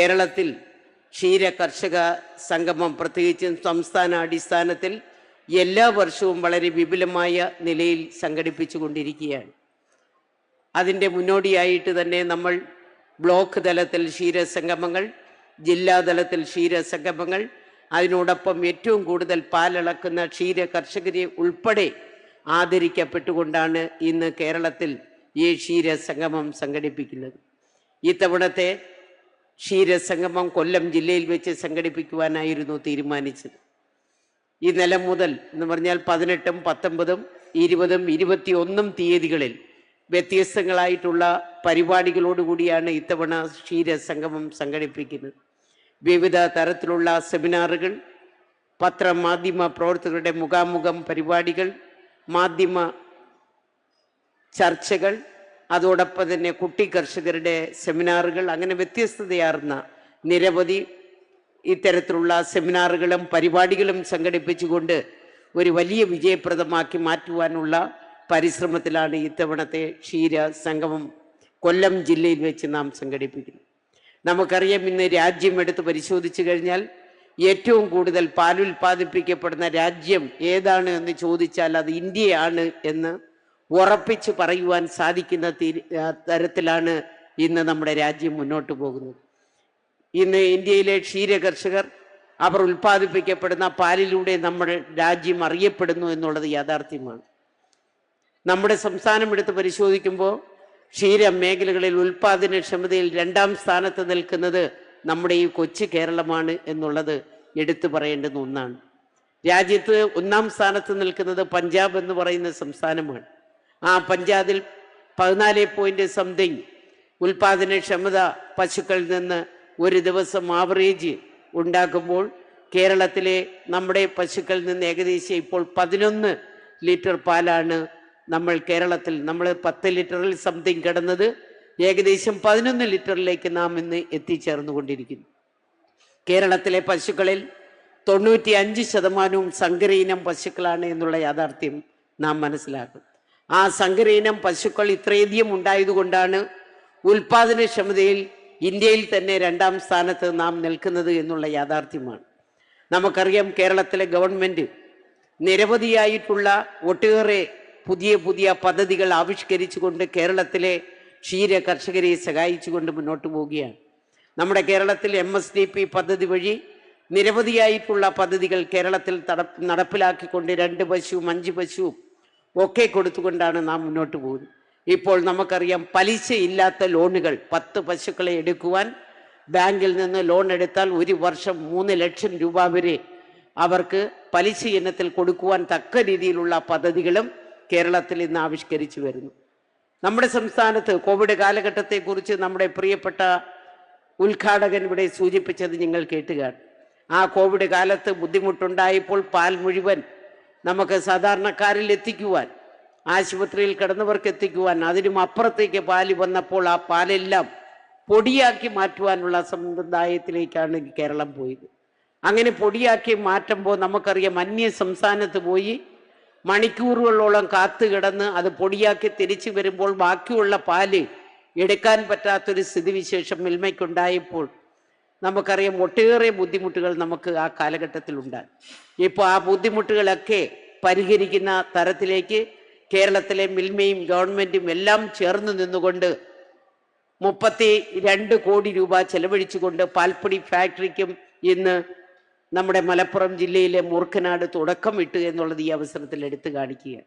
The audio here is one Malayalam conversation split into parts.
കേരളത്തിൽ ക്ഷീര കർഷക സംഗമം പ്രത്യേകിച്ചും സംസ്ഥാന അടിസ്ഥാനത്തിൽ എല്ലാ വർഷവും വളരെ വിപുലമായ നിലയിൽ സംഘടിപ്പിച്ചു കൊണ്ടിരിക്കുകയാണ് അതിന്റെ മുന്നോടിയായിട്ട് തന്നെ നമ്മൾ ബ്ലോക്ക് തലത്തിൽ ക്ഷീരസംഗമങ്ങൾ ജില്ലാതലത്തിൽ ക്ഷീരസംഗമങ്ങൾ അതിനോടൊപ്പം ഏറ്റവും കൂടുതൽ പാലളക്കുന്ന ക്ഷീര കർഷകരെ ഉൾപ്പെടെ ആദരിക്കപ്പെട്ടുകൊണ്ടാണ് ഇന്ന് കേരളത്തിൽ ഈ ക്ഷീരസംഗമം സംഘടിപ്പിക്കുന്നത്. ഇത്തവണത്തെ ക്ഷീരസംഗമം കൊല്ലം ജില്ലയിൽ വെച്ച് സംഘടിപ്പിക്കുവാനായിരുന്നു തീരുമാനിച്ചത്. ഈ നിലം മുതൽ എന്ന് പറഞ്ഞാൽ പതിനെട്ടും പത്തൊമ്പതും ഇരുപതും ഇരുപത്തിയൊന്നും തീയതികളിൽ വ്യത്യസ്തങ്ങളായിട്ടുള്ള പരിപാടികളോടുകൂടിയാണ് ഇത്തവണ ക്ഷീരസംഗമം സംഘടിപ്പിക്കുന്നത്. വിവിധ തരത്തിലുള്ള സെമിനാറുകൾ പത്ര മാധ്യമ പ്രവർത്തകരുടെ മുഖാമുഖം പരിപാടികൾ മാധ്യമ ചർച്ചകൾ അതോടൊപ്പം തന്നെ കുട്ടി കർഷകരുടെ സെമിനാറുകൾ അങ്ങനെ വ്യത്യസ്തതയാർന്ന നിരവധി ഇത്തരത്തിലുള്ള സെമിനാറുകളും പരിപാടികളും സംഘടിപ്പിച്ചുകൊണ്ട് ഒരു വലിയ വിജയപ്രദമാക്കി മാറ്റുവാനുള്ള പരിശ്രമത്തിലാണ് ഇത്തവണത്തെ ക്ഷീര സംഗമം കൊല്ലം ജില്ലയിൽ വെച്ച് നാം സംഘടിപ്പിക്കുന്നത്. നമുക്കറിയാം ഇന്ന് രാജ്യം എടുത്ത് പരിശോധിച്ചു കഴിഞ്ഞാൽ ഏറ്റവും കൂടുതൽ പാലുൽപാദിപ്പിക്കപ്പെടുന്ന രാജ്യം ഏതാണ് എന്ന് ചോദിച്ചാൽ അത് ഇന്ത്യയാണ് എന്ന് ഉറപ്പിച്ച് പറയുവാൻ സാധിക്കുന്ന തരത്തിലാണ് ഇന്ന് നമ്മുടെ രാജ്യം മുന്നോട്ട് പോകുന്നത്. ഇന്ന് ഇന്ത്യയിലെ ക്ഷീര കർഷകർ അവർ ഉൽപ്പാദിപ്പിക്കപ്പെടുന്ന പാലിലൂടെ നമ്മൾ രാജ്യം അറിയപ്പെടുന്നു എന്നുള്ളത് യാഥാർത്ഥ്യമാണ്. നമ്മുടെ സംസ്ഥാനം എടുത്ത് പരിശോധിക്കുമ്പോൾ ക്ഷീര മേഖലകളിൽ ഉൽപാദനക്ഷമതയിൽ രണ്ടാം സ്ഥാനത്ത് നിൽക്കുന്നത് നമ്മുടെ ഈ കൊച്ചു കേരളമാണ് എന്നുള്ളത് എടുത്തു പറയേണ്ടുന്ന ഒന്നാണ്. രാജ്യത്ത് ഒന്നാം സ്ഥാനത്ത് നിൽക്കുന്നത് പഞ്ചാബ് എന്ന് പറയുന്ന സംസ്ഥാനമാണ്. ആ പഞ്ചാബിൽ പതിനാല് പോയിന്റ് സംതിങ് ഉൽപാദനക്ഷമത പശുക്കളിൽ നിന്ന് ഒരു ദിവസം ആവറേജ് ഉണ്ടാക്കുമ്പോൾ കേരളത്തിലെ നമ്മുടെ പശുക്കളിൽ നിന്ന് ഏകദേശം ഇപ്പോൾ പതിനൊന്ന് ലിറ്റർ പാലാണ് നമ്മൾ കേരളത്തിൽ നമ്മൾ പത്ത് ലിറ്ററിൽ സംതിങ് കിടന്നത്. ഏകദേശം പതിനൊന്ന് ലിറ്ററിലേക്ക് നാം ഇന്ന് എത്തിച്ചേർന്നുകൊണ്ടിരിക്കുന്നു. കേരളത്തിലെ പശുക്കളിൽ തൊണ്ണൂറ്റി അഞ്ച് ശതമാനവും സങ്കരയിനം പശുക്കളാണ് എന്നുള്ള യാഥാർത്ഥ്യം നാം മനസ്സിലാക്കും ആ സങ്കരയിനം പശുക്കൾ ഇത്രയധികം ഉണ്ടായതുകൊണ്ടാണ് ഉൽപാദനക്ഷമതയിൽ ഇന്ത്യയിൽ തന്നെ രണ്ടാം സ്ഥാനത്ത് നാം നിൽക്കുന്നത് എന്നുള്ള യാഥാർത്ഥ്യമാണ്. നമുക്കറിയാം കേരളത്തിലെ ഗവൺമെന്റ് നിരവധിയായിട്ടുള്ള ഒട്ടേറെ പുതിയ പുതിയ പദ്ധതികൾ ആവിഷ്കരിച്ചുകൊണ്ട് കേരളത്തിലെ ക്ഷീര കർഷകരെ സഹായിച്ചുകൊണ്ട് മുന്നോട്ട് പോവുകയാണ്. നമ്മുടെ കേരളത്തിൽ എം എസ് ഡി പി പദ്ധതി വഴി നിരവധിയായിട്ടുള്ള പദ്ധതികൾ കേരളത്തിൽ നടപ്പിലാക്കിക്കൊണ്ട് രണ്ട് പശുവും അഞ്ച് പശുവും ഒക്കെ കൊടുത്തുകൊണ്ടാണ് നാം മുന്നോട്ട് പോകുന്നത്. ഇപ്പോൾ നമുക്കറിയാം പലിശയില്ലാത്ത ലോണുകൾ പത്ത് പശുക്കളെ എടുക്കുവാൻ ബാങ്കിൽ നിന്ന് ലോൺ എടുത്താൽ ഒരു വർഷം മൂന്ന് ലക്ഷം രൂപ വരെ അവർക്ക് പലിശ ഇനത്തിൽ കൊടുക്കുവാൻ തക്ക രീതിയിലുള്ള പദ്ധതികളും കേരളത്തിൽ ഇന്ന് ആവിഷ്കരിച്ചു വരുന്നു. നമ്മുടെ സംസ്ഥാനത്ത് കോവിഡ് കാലഘട്ടത്തെക്കുറിച്ച് നമ്മുടെ പ്രിയപ്പെട്ട ഉദ്ഘാടകൻ ഇവിടെ സൂചിപ്പിച്ചത് നിങ്ങൾ കേട്ടുകയാണ് ആ കോവിഡ് കാലത്ത് ബുദ്ധിമുട്ടുണ്ടായപ്പോൾ പാൽ മുഴുവൻ നമുക്ക് സാധാരണക്കാരിൽ എത്തിക്കുവാൻ ആശുപത്രിയിൽ കിടന്നവർക്ക് എത്തിക്കുവാൻ അതിനും അപ്പുറത്തേക്ക് പാൽ വന്നപ്പോൾ ആ പാലെല്ലാം പൊടിയാക്കി മാറ്റുവാനുള്ള സമ്പ്രദായത്തിലേക്കാണ് കേരളം പോയത്. അങ്ങനെ പൊടിയാക്കി മാറ്റുമ്പോൾ നമുക്കറിയാം അന്യ സംസ്ഥാനത്ത് പോയി മണിക്കൂറുകളോളം കാത്തു കിടന്ന് അത് പൊടിയാക്കി തിരിച്ചു വരുമ്പോൾ ബാക്കിയുള്ള പാൽ എടുക്കാൻ പറ്റാത്തൊരു സ്ഥിതിവിശേഷം മിൽമയ്ക്കുണ്ടായപ്പോൾ നമുക്കറിയാം ഒട്ടേറെ ബുദ്ധിമുട്ടുകൾ നമുക്ക് ആ കാലഘട്ടത്തിൽ ഉണ്ടായി. ഇപ്പോൾ ആ ബുദ്ധിമുട്ടുകളൊക്കെ പരിഹരിക്കുന്ന തരത്തിലേക്ക് കേരളത്തിലെ മിൽമയും ഗവൺമെന്റും എല്ലാം ചേർന്ന് നിന്നുകൊണ്ട് മുപ്പത്തി രണ്ട് കോടി രൂപ ചെലവഴിച്ചുകൊണ്ട് പാൽപ്പൊടി ഫാക്ടറിക്കും ഇന്ന് നമ്മുടെ മലപ്പുറം ജില്ലയിലെ മൂർഖനാട് തുടക്കമിട്ടു എന്നുള്ളത് ഈ അവസരത്തിൽ എടുത്തു കാണിക്കുകയാണ്.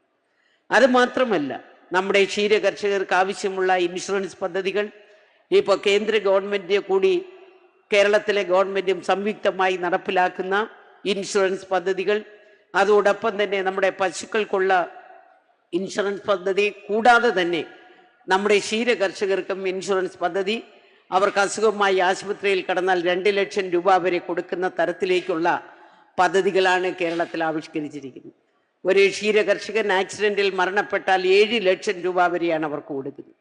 അത് മാത്രമല്ല നമ്മുടെ ക്ഷീര കർഷകർക്ക് ആവശ്യമുള്ള ഇൻഷുറൻസ് പദ്ധതികൾ ഇപ്പോൾ കേന്ദ്ര ഗവൺമെന്റ് കൂടി കേരളത്തിലെ ഗവൺമെന്റും സംയുക്തമായി നടപ്പിലാക്കുന്ന ഇൻഷുറൻസ് പദ്ധതികൾ. അതോടൊപ്പം തന്നെ നമ്മുടെ പശുക്കൾക്കുള്ള ഇൻഷുറൻസ് പദ്ധതി കൂടാതെ തന്നെ നമ്മുടെ ക്ഷീര കർഷകർക്കും ഇൻഷുറൻസ് പദ്ധതി. അവർക്ക് അസുഖമായി ആശുപത്രിയിൽ കടന്നാൽ രണ്ട് ലക്ഷം രൂപ വരെ കൊടുക്കുന്ന തരത്തിലേക്കുള്ള പദ്ധതികളാണ് കേരളത്തിൽ ആവിഷ്കരിച്ചിരിക്കുന്നത്. ഒരു ക്ഷീര കർഷകൻ ആക്സിഡന്റിൽ മരണപ്പെട്ടാൽ ഏഴ് ലക്ഷം രൂപ വരെയാണ് അവർക്ക് കൊടുക്കുന്നത്.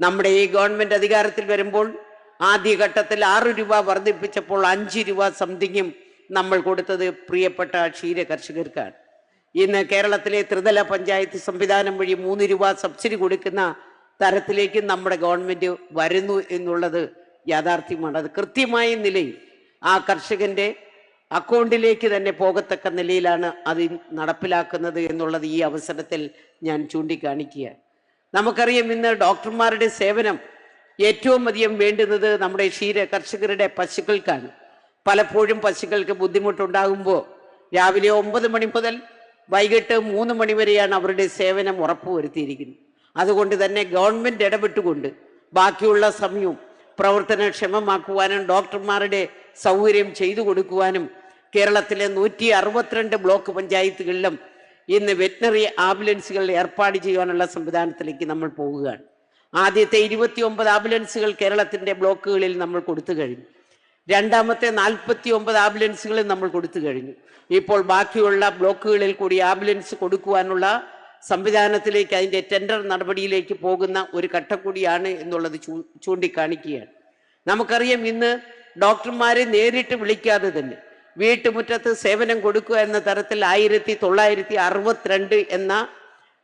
നമ്മുടെ ഈ ഗവൺമെന്റ് അധികാരത്തിൽ വരുമ്പോൾ ആദ്യഘട്ടത്തിൽ ആറ് രൂപ വർദ്ധിപ്പിച്ചപ്പോൾ അഞ്ച് രൂപ സംതിങ്ങും നമ്മൾ കൊടുത്തത് പ്രിയപ്പെട്ട ക്ഷീര കർഷകർക്കാണ് ഇന്ന് കേരളത്തിലെ ത്രിതല പഞ്ചായത്ത് സംവിധാനം വഴി മൂന്ന് രൂപ സബ്സിഡി കൊടുക്കുന്ന തരത്തിലേക്ക് നമ്മുടെ ഗവൺമെന്റ് വരുന്നു എന്നുള്ളത് യാഥാർത്ഥ്യമാണ്. അത് കൃത്യമായ നിലയിൽ ആ കർഷകന്റെ അക്കൗണ്ടിലേക്ക് തന്നെ പോകത്തക്ക നിലയിലാണ് അത് നടപ്പിലാക്കുന്നത് എന്നുള്ളത് ഈ അവസരത്തിൽ ഞാൻ ചൂണ്ടിക്കാണിക്കുക നമുക്കറിയാം ഇന്ന് ഡോക്ടർമാരുടെ സേവനം ഏറ്റവും അധികം വേണ്ടുന്നത് നമ്മുടെ ക്ഷീര കർഷകരുടെ പശുക്കൾക്കാണ്. പലപ്പോഴും പശുക്കൾക്ക് ബുദ്ധിമുട്ടുണ്ടാകുമ്പോൾ രാവിലെ ഒമ്പത് മണി മുതൽ വൈകിട്ട് മൂന്ന് മണി വരെയാണ് അവരുടെ സേവനം ഉറപ്പുവരുത്തിയിരിക്കുന്നത്. അതുകൊണ്ട് തന്നെ ഗവൺമെന്റ് ഇടപെട്ടുകൊണ്ട് ബാക്കിയുള്ള സമയവും പ്രവർത്തനക്ഷമമാക്കുവാനും ഡോക്ടർമാരുടെ സൗകര്യം ചെയ്തു കൊടുക്കുവാനും കേരളത്തിലെ നൂറ്റി അറുപത്തിരണ്ട് ബ്ലോക്ക് പഞ്ചായത്തുകളിലും ഇന്ന് വെറ്റിനറി ആംബുലൻസുകൾ ഏർപ്പാട് ചെയ്യാനുള്ള സംവിധാനത്തിലേക്ക് നമ്മൾ പോവുകയാണ്. ആദ്യത്തെ ഇരുപത്തി ഒമ്പത് ആംബുലൻസുകൾ കേരളത്തിന്റെ ബ്ലോക്കുകളിൽ നമ്മൾ കൊടുത്തു കഴിഞ്ഞു. രണ്ടാമത്തെ നാൽപ്പത്തി ഒമ്പത് ആംബുലൻസുകൾ നമ്മൾ കൊടുത്തു കഴിഞ്ഞു. ഇപ്പോൾ ബാക്കിയുള്ള ബ്ലോക്കുകളിൽ കൂടി ആംബുലൻസ് കൊടുക്കുവാനുള്ള സംവിധാനത്തിലേക്ക് അതിന്റെ ടെൻഡർ നടപടിയിലേക്ക് പോകുന്ന ഒരു ഘട്ടം കൂടിയാണ് എന്നുള്ളത് ചൂ- ചൂണ്ടിക്കാണിക്കുകയാണ്. നമുക്കറിയാം ഇന്ന് ഡോക്ടർമാരെ നേരിട്ട് വിളിക്കാതെ തന്നെ വീട്ടുമുറ്റത്ത് സേവനം കൊടുക്കുക എന്ന തരത്തിൽ ആയിരത്തി തൊള്ളായിരത്തി അറുപത്തിരണ്ട് എന്ന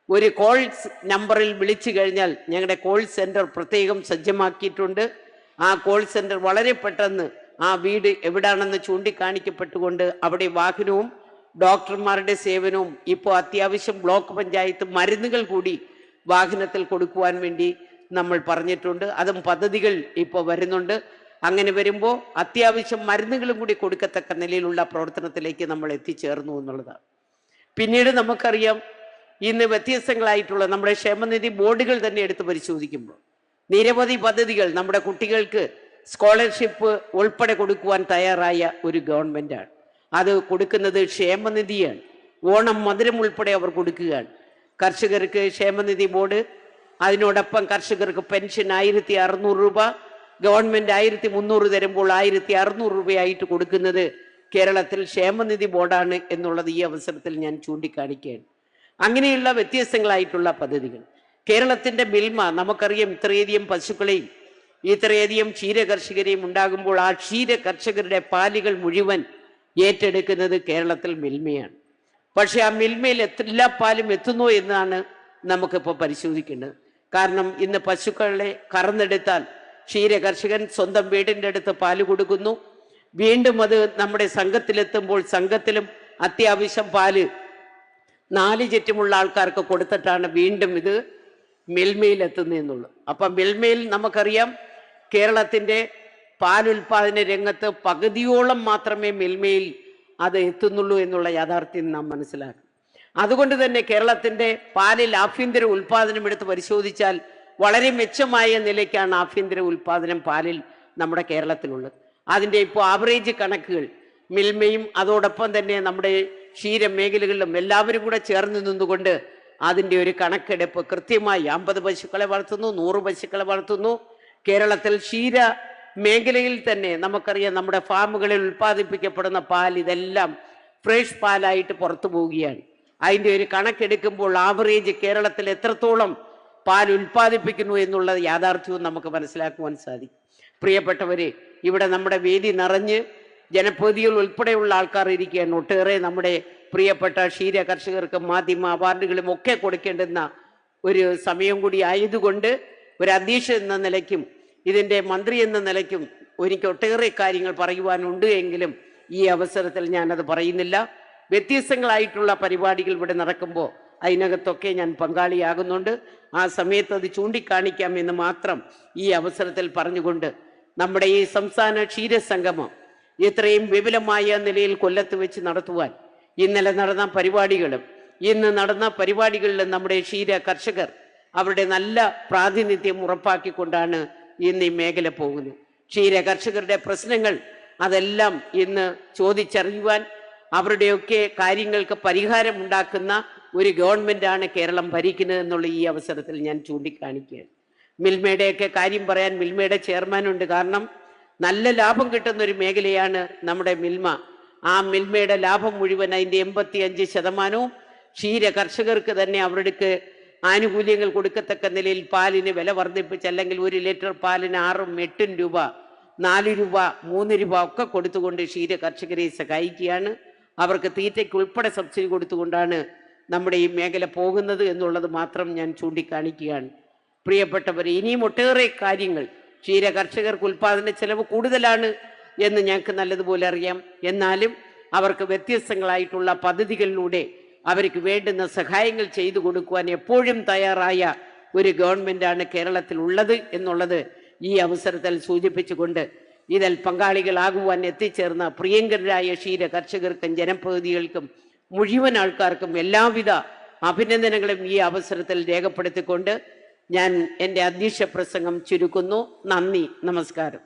ഒരു കോൾ നമ്പറിൽ വിളിച്ചു കഴിഞ്ഞാൽ ഞങ്ങളുടെ കോൾ സെന്റർ പ്രത്യേകം സജ്ജമാക്കിയിട്ടുണ്ട്. ആ കോൾ സെന്റർ വളരെ പെട്ടെന്ന് ആ വീട് എവിടാണെന്ന് ചൂണ്ടിക്കാണിക്കപ്പെട്ടുകൊണ്ട് അവിടെ വാഹനവും ഡോക്ടർമാരുടെ സേവനവും ഇപ്പോൾ അത്യാവശ്യം ബ്ലോക്ക് പഞ്ചായത്ത് മരുന്നുകൾ കൂടി വാഹനത്തിൽ കൊടുക്കുവാൻ വേണ്ടി നമ്മൾ പറഞ്ഞിട്ടുണ്ട്. അതും പദ്ധതികൾ ഇപ്പോൾ വരുന്നുണ്ട്. അങ്ങനെ വരുമ്പോൾ അത്യാവശ്യം മരുന്നുകളും കൂടി കൊടുക്കത്തക്ക നിലയിലുള്ള പ്രവർത്തനത്തിലേക്ക് നമ്മൾ എത്തിച്ചേർന്നു എന്നുള്ളതാണ്. പിന്നീട് നമുക്കറിയാം ഇന്ന് വ്യത്യസ്തങ്ങളായിട്ടുള്ള നമ്മുടെ ക്ഷേമനിധി ബോർഡുകൾ തന്നെ എടുത്ത് പരിശോധിക്കുമ്പോൾ നിരവധി പദ്ധതികൾ നമ്മുടെ കുട്ടികൾക്ക് സ്കോളർഷിപ്പ് ഉൾപ്പെടെ കൊടുക്കുവാൻ തയ്യാറായ ഒരു ഗവൺമെന്റാണ്. അത് കൊടുക്കുന്നത് ക്ഷേമനിധിയാണ്. ഓണം മധുരം ഉൾപ്പെടെ അവർ കൊടുക്കുകയാണ്. കർഷകർക്ക് ക്ഷേമനിധി ബോർഡ് അതിനോടൊപ്പം കർഷകർക്ക് പെൻഷൻ ആയിരത്തി അറുന്നൂറ് രൂപ ഗവൺമെന്റ് ആയിരത്തി മുന്നൂറ് തരുമ്പോൾ ആയിരത്തി അറുന്നൂറ് രൂപയായിട്ട് കൊടുക്കുന്നത് കേരളത്തിൽ ക്ഷേമനിധി ബോർഡാണ് എന്നുള്ളത് ഈ അവസരത്തിൽ ഞാൻ ചൂണ്ടിക്കാണിക്കുകയാണ്. അങ്ങനെയുള്ള വ്യത്യസ്തങ്ങളായിട്ടുള്ള പദ്ധതികൾ. കേരളത്തിന്റെ മിൽമ നമുക്കറിയാം ഇത്രയധികം പശുക്കളെയും ഇത്രയധികം ക്ഷീര കർഷകരെയും ഉണ്ടാകുമ്പോൾ ആ ക്ഷീര കർഷകരുടെ പാലുകൾ മുഴുവൻ ഏറ്റെടുക്കുന്നത് കേരളത്തിൽ മിൽമയാണ്. പക്ഷെ ആ മിൽമയിൽ എല്ലാ പാലും എത്തുന്നു എന്നാണ് നമുക്കിപ്പോൾ പരിശോധിക്കേണ്ടത്. കാരണം ഇന്ന് പശുക്കളെ കറന്നെടുത്താൽ ക്ഷീര കർഷകൻ സ്വന്തം വീടിന്റെ അടുത്ത് പാൽ കൊടുക്കുന്നു. വീണ്ടും അത് നമ്മുടെ സംഘത്തിലെത്തുമ്പോൾ സംഘത്തിലും അത്യാവശ്യം പാൽ നാല് ചുറ്റുമുള്ള ആൾക്കാർക്ക് കൊടുത്തിട്ടാണ് വീണ്ടും ഇത് മിൽമയിൽ എത്തുന്നതെന്നുള്ളു അപ്പം മിൽമയിൽ നമുക്കറിയാം കേരളത്തിന്റെ പാലുൽപാദന രംഗത്ത് പകുതിയോളം മാത്രമേ മിൽമയിൽ അത് എത്തുന്നുള്ളൂ എന്നുള്ള യാഥാർത്ഥ്യം നാം മനസ്സിലാക്കും. അതുകൊണ്ട് തന്നെ കേരളത്തിന്റെ പാലിൽ ആഭ്യന്തര ഉൽപാദനം എടുത്ത് പരിശോധിച്ചാൽ വളരെ മെച്ചമായ നിലയ്ക്കാണ് ആഭ്യന്തര ഉൽപാദനം പാലിൽ നമ്മുടെ കേരളത്തിലുള്ളത്. അതിന്റെ ഇപ്പോൾ ആവറേജ് കണക്കുകൾ മിൽമയും അതോടൊപ്പം തന്നെ നമ്മുടെ ക്ഷീര മേഖലകളിലും എല്ലാവരും കൂടെ ചേർന്ന് നിന്നുകൊണ്ട് അതിന്റെ ഒരു കണക്കെടുപ്പ് കൃത്യമായി അമ്പത് പശുക്കളെ വളർത്തുന്നു നൂറ് പശുക്കളെ വളർത്തുന്നു. കേരളത്തിൽ ക്ഷീര മേഖലയിൽ തന്നെ നമുക്കറിയാം നമ്മുടെ ഫാമുകളിൽ ഉൽപ്പാദിപ്പിക്കപ്പെടുന്ന പാൽ ഇതെല്ലാം ഫ്രഷ് പാലായിട്ട് പുറത്തു പോവുകയാണ്. അതിന്റെ ഒരു കണക്കെടുക്കുമ്പോൾ ആവറേജ് കേരളത്തിൽ എത്രത്തോളം പാൽ ഉൽപ്പാദിപ്പിക്കുന്നു എന്നുള്ള യാഥാർത്ഥ്യവും നമുക്ക് മനസ്സിലാക്കുവാൻ സാധിക്കും. പ്രിയപ്പെട്ടവരെ ഇവിടെ നമ്മുടെ വേദി നിറഞ്ഞ് ജനപ്രതിനിധികൾ ഉൾപ്പെടെയുള്ള ആൾക്കാർ ഇരിക്കുകയാണ് ഒട്ടേറെ നമ്മുടെ പ്രിയപ്പെട്ട ക്ഷീര കർഷകർക്ക് മാധ്യമ അവാർഡുകളും ഒക്കെ കൊടുക്കേണ്ടുന്ന ഒരു സമയം കൂടി ആയതുകൊണ്ട് ഒരു അധ്യക്ഷൻ എന്ന നിലയ്ക്കും ഇതിന്റെ മന്ത്രി എന്ന നിലയ്ക്കും എനിക്ക് ഒട്ടേറെ കാര്യങ്ങൾ പറയുവാനുണ്ട് എങ്കിലും ഈ അവസരത്തിൽ ഞാനത് പറയുന്നില്ല. വ്യത്യസ്തങ്ങളായിട്ടുള്ള പരിപാടികൾ ഇവിടെ നടക്കുമ്പോൾ അതിനകത്തൊക്കെ ഞാൻ പങ്കാളിയാകുന്നുണ്ട്. ആ സമയത്ത് അത് ചൂണ്ടിക്കാണിക്കാം എന്ന് മാത്രം ഈ അവസരത്തിൽ പറഞ്ഞുകൊണ്ട് നമ്മുടെ ഈ സംസ്ഥാന ക്ഷീരസംഗമം ഇത്രയും വിപുലമായ നിലയിൽ കൊല്ലത്ത് വെച്ച് നടത്തുവാൻ ഇന്നലെ നടന്ന പരിപാടികളും ഇന്ന് നടന്ന പരിപാടികളിലും നമ്മുടെ ക്ഷീര കർഷകർ അവരുടെ നല്ല പ്രാതിനിധ്യം ഉറപ്പാക്കിക്കൊണ്ടാണ് ഇന്ന് ഈ മേഖല പോകുന്നത്. ക്ഷീര കർഷകരുടെ പ്രശ്നങ്ങൾ അതെല്ലാം ഇന്ന് ചോദിച്ചറിയുവാൻ അവരുടെയൊക്കെ കാര്യങ്ങൾക്ക് പരിഹാരം ഉണ്ടാക്കുന്ന ഒരു ഗവൺമെന്റാണ് കേരളം ഭരിക്കുന്നത് എന്നുള്ള ഈ അവസരത്തിൽ ഞാൻ ചൂണ്ടിക്കാണിക്കുകയാണ്. മിൽമയുടെയൊക്കെ കാര്യം പറയാൻ മിൽമയുടെ ചെയർമാനുണ്ട്. കാരണം നല്ല ലാഭം കിട്ടുന്ന ഒരു മേഖലയാണ് നമ്മുടെ മിൽമ. ആ മിൽമയുടെ ലാഭം മുഴുവൻ അതിന്റെ എൺപത്തി അഞ്ച് ശതമാനവും ക്ഷീര കർഷകർക്ക് തന്നെ അവർക്ക് ആനുകൂല്യങ്ങൾ കൊടുക്കത്തക്ക നിലയിൽ പാലിന് വില വർദ്ധിപ്പിച്ച് അല്ലെങ്കിൽ ഒരു ലിറ്റർ പാലിന് ആറും എട്ടും രൂപ നാല് രൂപ മൂന്ന് രൂപ ഒക്കെ കൊടുത്തുകൊണ്ട് ക്ഷീര കർഷകരെ സഹായിക്കുകയാണ്. അവർക്ക് തീറ്റയ്ക്ക് ഉൾപ്പെടെ സബ്സിഡി കൊടുത്തുകൊണ്ടാണ് നമ്മുടെ ഈ മേഖല പോകുന്നത് എന്നുള്ളത് മാത്രം ഞാൻ ചൂണ്ടിക്കാണിക്കുകയാണ്. പ്രിയപ്പെട്ടവർ ഇനിയും ഒട്ടേറെ കാര്യങ്ങൾ ക്ഷീര കർഷകർക്ക് ഉൽപാദന ചെലവ് കൂടുതലാണ് എന്ന് ഞങ്ങൾക്ക് നല്ലതുപോലെ അറിയാം. എന്നാലും അവർക്ക് വ്യത്യസ്തങ്ങളായിട്ടുള്ള പദ്ധതികളിലൂടെ അവർക്ക് വേണ്ടുന്ന സഹായങ്ങൾ ചെയ്തു കൊടുക്കുവാൻ എപ്പോഴും തയ്യാറായ ഒരു ഗവൺമെന്റാണ് കേരളത്തിൽ ഉള്ളത് എന്നുള്ളത് ഈ അവസരത്തിൽ സൂചിപ്പിച്ചുകൊണ്ട് ഇതിൽ പങ്കാളികളാകുവാൻ എത്തിച്ചേർന്ന പ്രിയങ്കരായ ക്ഷീര കർഷകർക്കും ജനപ്രതിനിധികൾക്കും മുഴുവൻ ആൾക്കാർക്കും എല്ലാവിധ അഭിനന്ദനങ്ങളും ഈ അവസരത്തിൽ രേഖപ്പെടുത്തിക്കൊണ്ട് ഞാൻ എന്റെ അധ്യക്ഷ പ്രസംഗം ചുരുക്കുന്നു. നന്ദി. നമസ്കാരം.